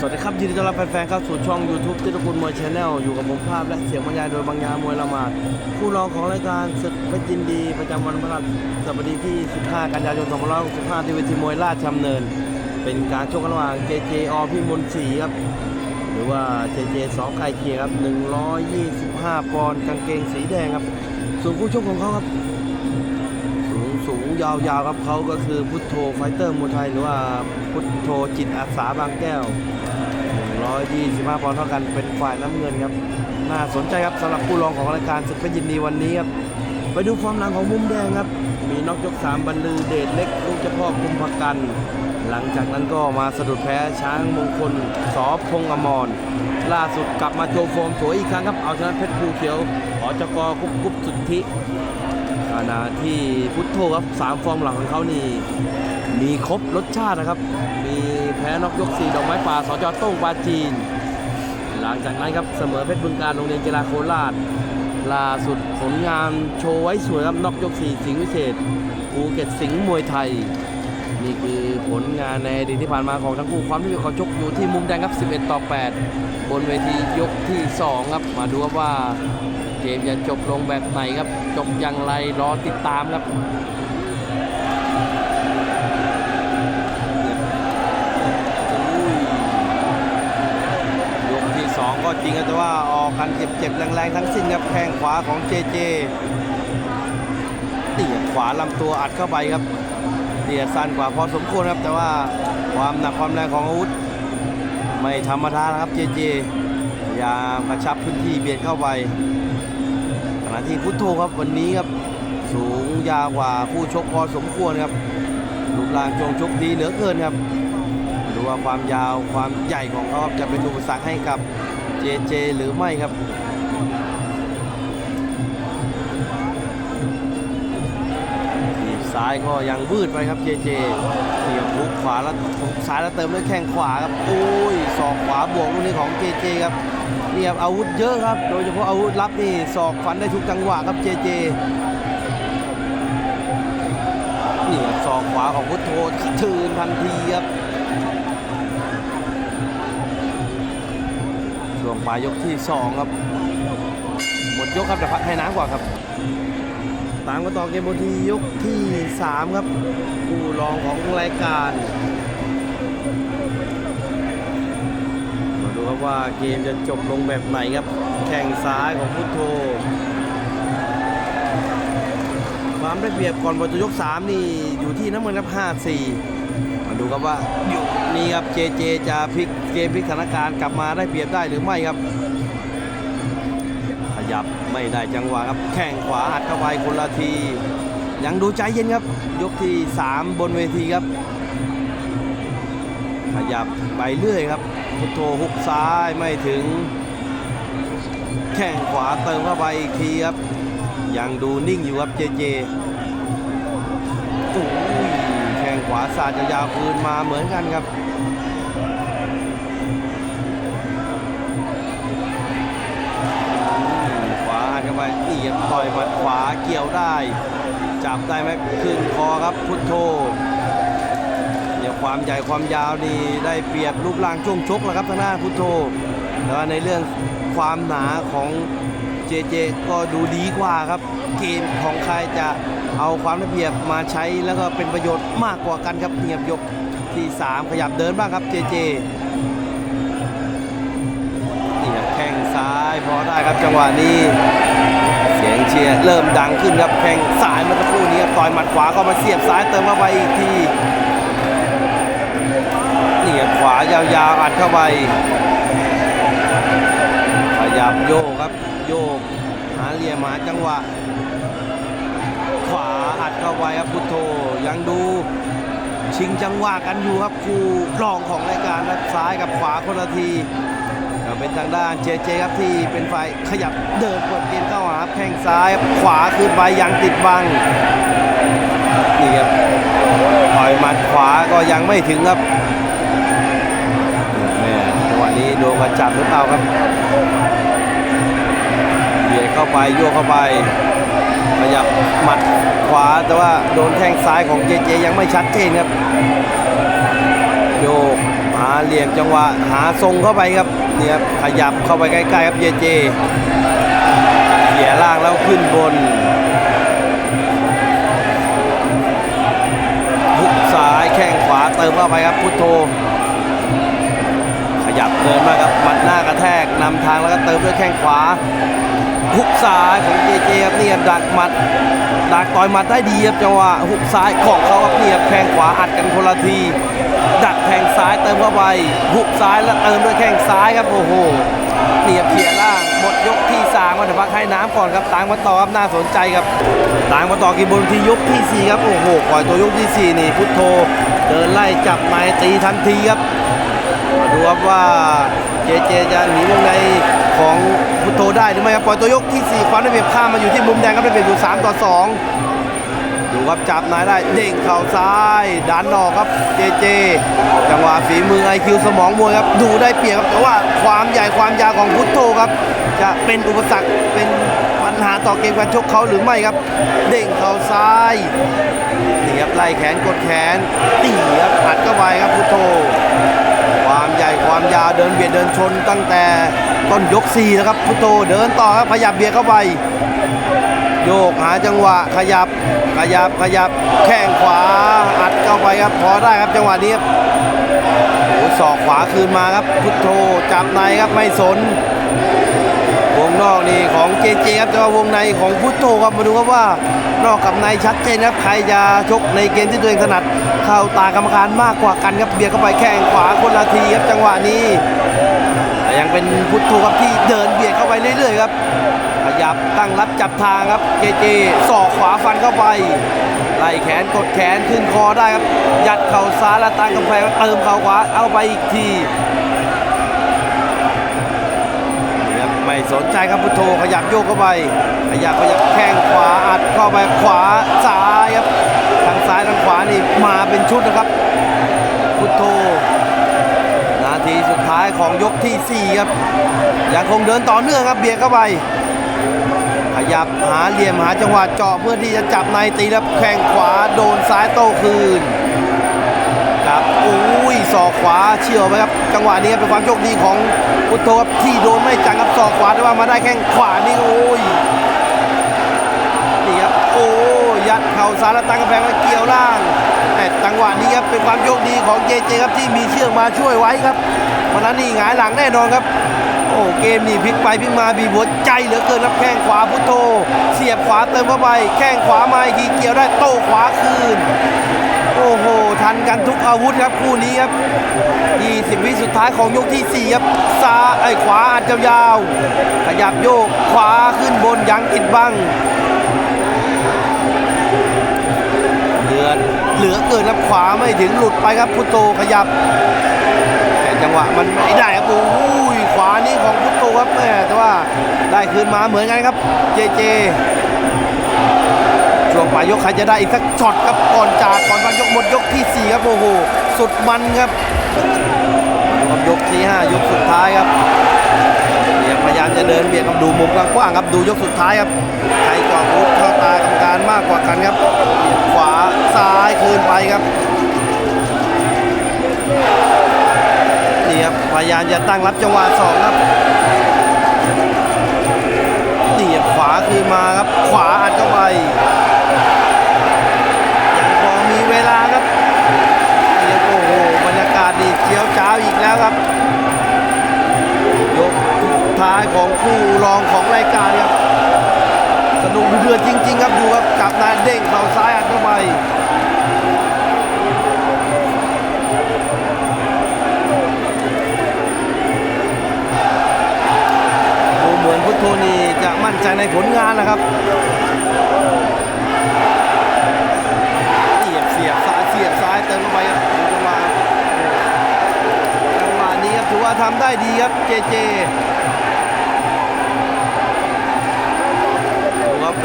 สวัสดีครับยินดีต้อนรับแฟนๆเข้าสู่ช่อง YouTube ติรกุลมวยชาแนลอยู่กับผมภาพและเสียงบรรยายโดยบางยามวยละหมาดคู่รองของรายการศึกเพชรยินดีประจำวันพฤหัสบดีที่ 15 กันยายน 2565ที่เวทีมวยราชดำเนิน เป็นการชกกันระหว่าง JJ อพิมลศรีครับหรือว่า JJ สองไก่เคียครับ 125 ปอนด์กางเกงสีแดงครับ ส่วนคู่ชกของเขาครับสูงสูงยาวๆครับเขาก็คือพุทโธไฟเตอร์มวยไทยหรือว่าพุทโธจิตอาสาบางแก้ว 125ปอนด์เท่ากันเป็นฝ่ายน้ำเงินครับ น่าสนใจครับสำหรับผู้รองของรายการศึกเพชรยินดีวันนี้ครับ ไปดูฟอร์มหลังของมุมแดงครับ มีน็อกยก 3บรรลือเดชเล็กลูกเจ้าพ่อกุมภกัน หลังจากนั้นก็มาสะดุดแพ้ช้างมงคลสอพงอมรล่าสุดกลับมาโชว์ฟอร์มสวยอีกครั้งครับ เอาชนะเพชรภูเขียวอจกกุ๊บกุ๊บสุทธิขณะที่พุทโธครับสามฟอร์มหลังของเขานี่ มีครบรสชาตินะครับ มีแพ้นอกยกสี่ดอกไม้ป่าสจโต้งปาจีน หลังจากนั้นครับเสมอเพชรบึงการโรงเรียนกีฬาโคราชล่าสุดผลงานโชว์ไว้สวยครับนอกยกสี่สิงห์วิเศษภูเก็ตสิงห์มวยไทย นี่คือผลงานในอดีตที่ผ่านมาของทั้งคู่ความที่เขาชกอยู่ที่มุมแดงครับ 11 ต่อ 8 บนเวทียกที่ 2 ครับ มาดูครับว่าเกมจะจบลงแบบไหนครับ จบอย่างไรรอติดตามครับ ว่าออกกันเจ็บๆแรงๆทั้งสิ้นครับแข้งขวาของเจเจเตี่ยขวาลำตัวอัดเข้าไปครับเตี่ยสั้นกว่าพอสมควรครับ แต่ว่าความหนักความแรงของอาวุธ ไม่ธรรมดานะครับเจเจพยายามกระชับพื้นที่เบียดเข้าไปขณะที่พุทโธครับวันนี้ครับสูงยาวกว่าผู้ชกพอสมควรครับรูปร่างช่วงชกดีเหลือเกินครับดูว่าความยาวความใหญ่ของเขาจะเป็นอุปสรรคให้กับ เจเจหรือไม่ครับทีบซ้ายก็ยังวืดไปครับเจเจเทียบลุกขวาแล้วซ้ายแล้วเติมด้วยแข้งขวาครับโอ้ยศอกขวาบวกลูกนี้ของเจเจครับนี่ครับอาวุธเยอะครับ โดยเฉพาะอาวุธลับนี่ศอกฟันได้ทุกจังหวะครับเจเจนี่ศอกขวาของพุทโธทืนทันทีครับ ช่วายยกที่2ครับ หมดยกครับจะพักให้น้ำกว่าครับ ตามกันต่อเกมบนที่ยกที่3ครับคู่รองของรายการมาดูครับว่าเกมจะจบลงแบบไหนครับ แข่งซ้ายของพุทโธความได้เปรียบก่อนบนตัวยก 3 นี่อยู่ที่น้ำเงินครับ 5-4 ดูครับว่านี่ครับเจเจจะพลิกเกมพลิกสถานการณ์กลับมาได้เปรียบได้หรือไม่ครับขยับไม่ได้จังหวะครับแข้งขวาอัดเข้าไปคนละที ยังดูใจเย็นครับ ยกที่ 3 บนเวทีครับ ขยับไปเรื่อยครับพุทโธหุกซ้ายไม่ถึง แข้งขวาเติมเข้าไปอีกทีครับ ยังดูนิ่งอยู่ครับเจเจโอ้ ขวาสาดยาวคืนมาเหมือนกันครับขวาอัดเข้าไปนี่ครับต่อยมัดขวาเกี่ยวได้ จับได้ไหมขึ้นคอครับพุทโธเนี่ยความใหญ่ความยาวนี่ได้เปรียบรูปร่างช่วงชกแล้วครับทางหน้าพุทโธแต่ว่าในเรื่องความหนาของเจเจก็ดูดีกว่าครับ เกมของใครจะ เอาความได้เปรียบมาใช้แล้วก็เป็นประโยชน์มากกว่ากันครับเงียบยกที่ 3 ขยับเดินบ้างครับเจเจนี่ครับแข้งซ้ายพอได้ครับจังหวะนี้เสียงเชียร์เริ่มดังขึ้นครับแข้งซ้ายเมื่อสักครู่นี้ครับต่อยหมัดขวาก็มาเสียบซ้ายเติมเข้าไปอีกทีนี่ครับขวายาวๆอัดเข้าไปขยับโยกครับโยกหาเหลี่ยมหาจังหวะ เข้าไปครับพุทโธยังดูชิงจังหวะกันอยู่ครับคู่รองของรายการครับซ้ายกับขวาคนละทีเป็นทางด้านเจเจครับที่เป็นฝ่ายขยับเดินกดเกมเข้าหาแข้งซ้ายขวาขึ้นไปยังติดบังนี่ครับต่อยหมัดขวาก็ยังไม่ถึงครับแม่จังหวะนี้โดนกระจับหรือเปล่าครับเบียดเข้าไปโยกเข้าไป ขยับหมัดขวาแต่ว่าโดนแข้งซ้ายของเจเจยังไม่ชัดเจนครับ โยกหาเหลี่ยมจังหวะหาทรงเข้าไปครับเนี่ยครับขยับเข้าไปใกล้ๆครับเจเจเขี่ยล่างแล้วขึ้นบนหุกซ้ายแข้งขวาเติมเข้าไปครับพุทโธขยับเดินมาครับหมัดหน้ากระแทกนำทางแล้วก็เติมด้วยแข้งขวา หุกซ้ายของเจเจครับเนี่ยดักหมัดดักต่อยหมัดได้ดีครับจังหวะหุกซ้ายของเขาครับเนี่ยแข้งขวาอัดกันคนละที ดักแทงซ้ายเติมเข้าไปหุกซ้ายแล้วเติมด้วยแข้งซ้ายครับโอ้โหเนี่ยเพียล่างหมดยกที่สามมาเดี๋ยวพักให้น้ำก่อนครับต่ามมาต่อครับน่าสนใจครับต่ามมาต่อกินบนที่ยกที่สี่ครับโอ้โหปล่อยตัวยกที่สี่นี่พุทโธเดินไล่จับนายตีทันทีครับดูครับว่า เจเจจะหนีวงในของพุทโธได้หรือไม่ครับปล่อยตัวยกที่ 4 ความได้เปรียบข้ามมาอยู่ที่มุมแดงครับได้เปรียบอยู่3ต่อ 2 ดูครับจับนายได้เด้งเข่าซ้ายดันออกครับเจเจ จังหวะฝีมือไอคิวสมองมวยครับดูได้เปรียบครับแต่ว่าความใหญ่ความยาวของพุทโธครับ จะเป็นอุปสรรคเป็นปัญหาต่อเกมการชกเขาหรือไม่ครับ เด้งเข่าซ้ายนี่ครับไล่แขนกดแขนตีครับอัดเข้าไปครับพุทโธ ความใหญ่ความยาวเดินเบียดเดินชนตั้งแต่ต้นยก4นะครับพุโธเดินต่อครับขยับเบียดเข้าไป โยกหาจังหวะขยับขยับขยับแข้งขวาอัดเข้าไปครับพอได้ครับจังหวะนี้ครับโอ้ศอกขวาคืนมาครับพุโธจับในครับไม่สน วงนอกนี่ของเจเจครับแต่ว่าวงในของพุโธครับมาดูครับว่า นอกกับในชัดเจนครับใครจะชกในเกมที่ตัวเองถนัด เข้าตากรรมการมากกว่ากันครับเบียดเข้าไปแข้งขวาคนละทีครับจังหวะนี้แต่ยังเป็นพุทโธครับที่เดินเบียดเข้าไปเรื่อยๆครับขยับตั้งรับจับทางครับเจเจศอกขวาฟันเข้าไปไล่แขนกดแขนขึ้นคอได้ครับยัดเข่าซ้ายแล้วตั้งกำแพงเติมเข่าขวาเอาไปอีกที สนใจครับพุทโธขยับโยกเข้าไป ขยับขยับแข้งขวาอัดเข้าไปขวาซ้ายครับทางซ้ายทางขวานี่มาเป็นชุดนะครับ พุทโธนาทีสุดท้ายของยกที่ 4 ครับยังคงเดินต่อเนื่องครับเบียดเข้าไป ขยับหาเหลี่ยมหาจังหวะเจาะเพื่อที่จะจับในตีแล้วแข้งขวาโดนซ้ายโต้คืน อุ้ยศอกขวาเฉียวไปครับ จังหวะนี้เป็นความโชคดีของพุทโธครับที่โดนไม่จังครับศอกขวาแต่ว่ามาได้แข้งขวานี่โอ้ยนี่ครับโอ้ยัดเข่าซ้ายแล้วตั้งกำแพงแล้วเกี่ยวล่าง แต่จังหวะนี้ครับเป็นความโชคดีของเจเจครับที่มีเชือกมาช่วยไว้ครับเพราะฉะนั้นนี่หงายหลังแน่นอนครับโอ้เกมนี่พลิกไปพลิกมาบีบหัวใจเหลือเกินครับแข้งขวาพุทโธเสียบขวาเติมเข้าไป แข้งขวามาอีกทีเกี่ยวได้โต้ขวาคืน โอ้โห ทันกันทุกอาวุธครับคู่นี้ครับ 20 วิสุดท้ายของยกที่ 4 ครับซ้ายไอ้ขวาอัดยาวๆขยับโยกขวาขึ้นบนยังติดบังเลือดเหลือเกินครับขวาไม่ถึงหลุดไปครับพุโธขยับ แต่จังหวะมันไม่ได้ครับโอ้ยขวานี่ของพุโธครับแม่แต่ว่าได้คืนมาเหมือนกันครับเจเจ ช่วงปลายยกใครจะได้อีกสักช็อตครับก่อนจากก่อนพันยกหมดยกที่ 4 ครับโอ้โหสุดมันครับครบยกที่ 5 ยกสุดท้ายครับเนี่ยพยายามจะเดินเบียดกับดูมุมกว้างครับดูยกสุดท้ายครับใครจอดรุดเข้าตากรรมการมากกว่ากันครับ ขวาซ้ายคืนไปครับนี่ครับพยายามจะตั้งรับจังหวะสองครับนี่ครับขวาคืนมาครับขวาายของคู่รองของรายการครับ สนุกเดือดจริง ๆ ครับดูครับจับนายเด้งเข่าซ้าย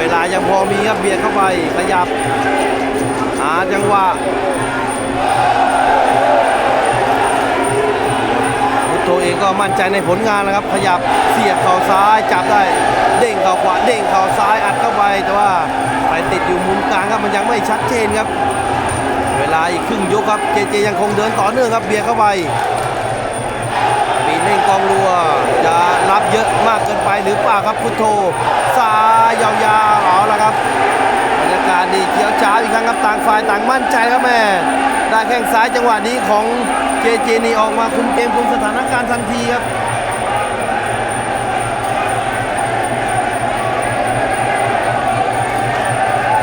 เวลายังพอมีครับเบียดเข้าไปขยับหาจังหวะพุทโธเองก็มั่นใจในผลงานนะครับ ขยับเสียบเข่าซ้ายจับได้ เด้งเข่าขวาเด้งเข่าซ้ายอัดเข้าไปแต่ว่าไปติดอยู่มุมกลางครับมันยังไม่ชัดเจนครับ เวลาอีกครึ่งยกครับเจเจยังคงเดินต่อเนื่องครับเบียร์เข้าไปมีเล่งกองรัวจะรับเยอะมากเกินไปหรือเปล่าครับพุทโธซ้าย ยาวๆ เอาละครับบรรยากาศดีเขียวจ้าวอีกครั้งครับต่างฝ่ายต่างมั่นใจครับแม่ได้แข้งซ้ายจังหวะนี้ของเจเจนี่ออกมาคุมเกมคุมสถานการณ์ทันทีครับ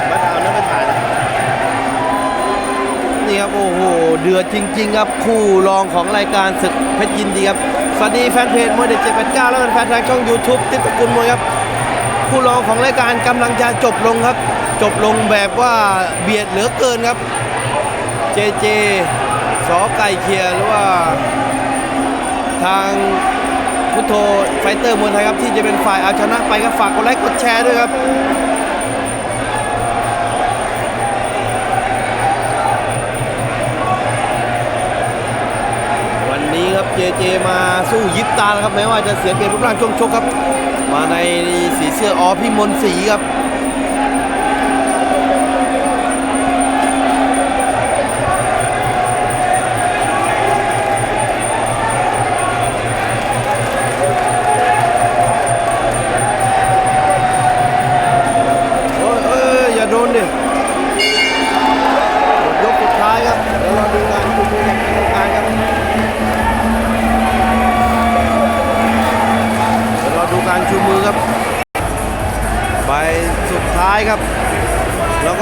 มาถ่ายนะมาถ่ายนะนี่ครับโอ้โหเดือดจริง ๆ ครับคู่รองของรายการศึกเพชรยินดีครับ สวัสดีแฟนเพจมวยเด็ด789แล้วก็แฟนทางช่อง YouTube ติดตะกุลมวยครับ คู่รองของรายการกำลังจะจบลงครับ จบลงแบบว่าเบียดเหลือเกินครับเจเจสอไก่เคียร์หรือว่า ทางพุทโธไฟเตอร์มวยไทยครับ ที่จะเป็นฝ่ายเอาชนะไปครับฝากกดไลค์กดแชร์ด้วยครับวันนี้ครับเจเจมาสู้ยิบตาแล้วครับแม้ว่าจะเสียเปรียบรูปร่างช่วงชกครับ มาในสีเสื้ออพี่มนศรีครับ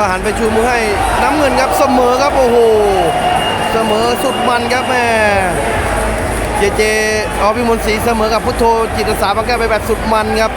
หันไปชูมือให้น้ำเงินครับเสมอครับโอ้โหเสมอสุดมันครับแม่เจเจอพิมลศรีเสมอกับพุทโธจิตศาบางแก้วไปแบบสุดมันครับ